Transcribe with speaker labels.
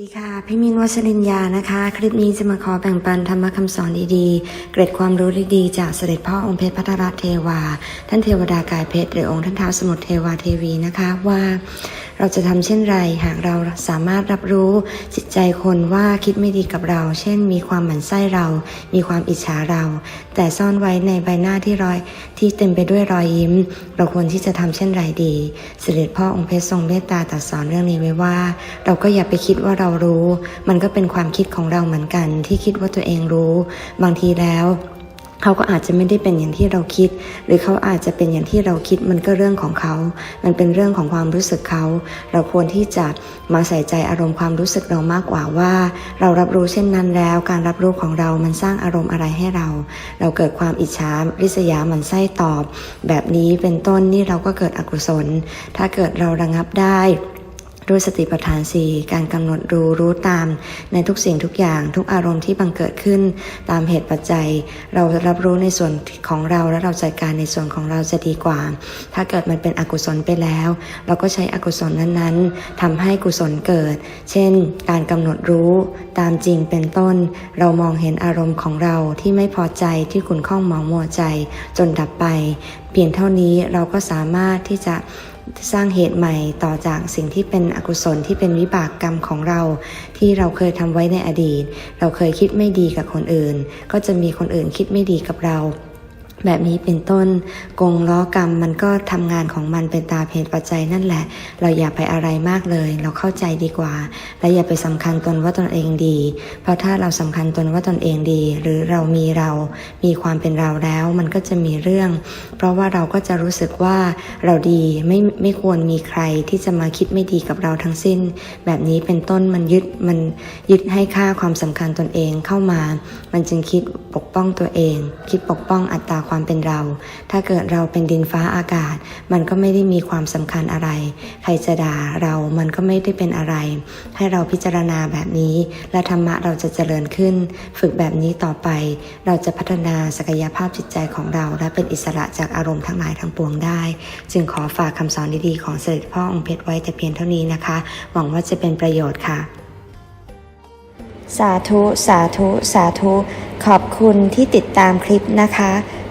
Speaker 1: สวัสดีค่ะ พี่มินวัชรินยานะคะ คลิปนี้จะมาขอแบ่งปันธรรมคำสอนดีๆ เกร็ดความรู้ดีๆ จากเสด็จพ่อองค์เพชรพัทรเทวา ท่านเทวดากายเพชรหรือองค์ท่านท้าวสมุทรเทวาเทวีนะคะว่า เราจะทำเช่นไรหากเราสามารถรับรู้จิตใจคนว่าคิดไม่ดีกับเรา เช่น มีความหมั่นไส้เรา มีความอิจฉาเรา แต่ซ่อนไว้ในใบหน้าที่รอยที่เต็มไปด้วยรอยยิ้ม เราควรที่จะทำเช่นไรดีเสด็จพ่อองค์เพชรทรงเมตตาตรัสสอนเรื่องนี้ไว้ว่า เราก็อย่าไปคิดว่าเรารู้ มันก็เป็นความคิดของเราเหมือนกัน ที่คิดว่าตัวเองรู้ บางทีแล้ว เขาก็อาจจะไม่ได้เป็นอย่างที่เราคิด หรือเขาอาจจะเป็นอย่างที่เราคิดมันก็เรื่องของเขา มันเป็นเรื่องของความรู้สึกเขา เราควรที่จะมาใส่ใจอารมณ์ความรู้สึกเรามากกว่าว่า เรารับรู้เช่นนั้นแล้ว การรับรู้ของเรามันสร้างอารมณ์อะไรให้เรา เราเกิดความอิจฉาริษยาหมันไส้ตอบ แบบนี้เป็นต้นนี่เราก็เกิดอกุศล ถ้าเกิดเราระงับได้ ด้วยสติปัฏฐานสี่การกำหนดรู้รู้ตาม ในทุกสิ่งทุกอย่างทุกอารมณ์ที่บังเกิดขึ้น ตามเหตุปัจจัย เรารับรู้ในส่วนของเราและเราจัดการในส่วนของเราจะดีกว่า ถ้าเกิดมันเป็นอกุศลไปแล้ว เราก็ใช้อกุศลนั้นๆทำให้กุศลเกิด เช่น การกำหนดรู้ตามจริงเป็นต้น เรามองเห็นอารมณ์ของเราที่ไม่พอใจที่ขุนข้องหมองมัวใจจนดับไป เพียงเท่านี้เราก็สามารถที่จะ สร้างเหตุใหม่ต่อจากสิ่งที่เป็นอกุศลที่เป็นวิบากกรรมของเรา ที่เราเคยทำไว้ในอดีต เราเคยคิดไม่ดีกับคนอื่น ก็จะมีคนอื่นคิดไม่ดีกับเรา แบบนี้เป็นต้น กงล้อกรรมมันก็ทำงานของมันเป็นตาเพนปัจจัยนั่นแหละ เราอย่าไปอะไรมากเลย เราเข้าใจดีกว่า และอย่าไปสำคัญตนว่าตนเองดี เพราะถ้าเราสำคัญตนว่าตนเองดี หรือเรามีเรา มีความเป็นเราแล้ว มันก็จะมีเรื่อง เพราะว่าเราก็จะรู้สึกว่าเราดีไม่ไม่ควรมีใครที่จะมาคิดไม่ดีกับเราทั้งสิ้น แบบนี้เป็นต้นมันยึดมันยึดให้ค่าความสำคัญตนเองเข้ามา มันจึงคิดปกป้องตัวเอง คิดปกป้องอัตตาความเป็นเรา ถ้าเกิดเราเป็นดินฟ้าอากาศ มันก็ไม่ได้มีความสำคัญอะไร ใครจะด่าเรามันก็ไม่ได้เป็นอะไร ให้เราพิจารณาแบบนี้ และธรรมะเราจะเจริญขึ้น ฝึกแบบนี้ต่อไป เราจะพัฒนาศักยภาพจิตใจของเรา และเป็นอิสระจากอารมณ์ทั้งหลายทั้งปวงได้ จึงขอฝากคำสอนดีๆของเสด็จพ่อองค์เพชรไว้แต่เพียงเท่านี้นะคะ หวังว่าจะเป็นประโยชน์ค่ะสาธุ สาธุ สาธุ ขอบคุณที่ติดตามคลิปนะคะ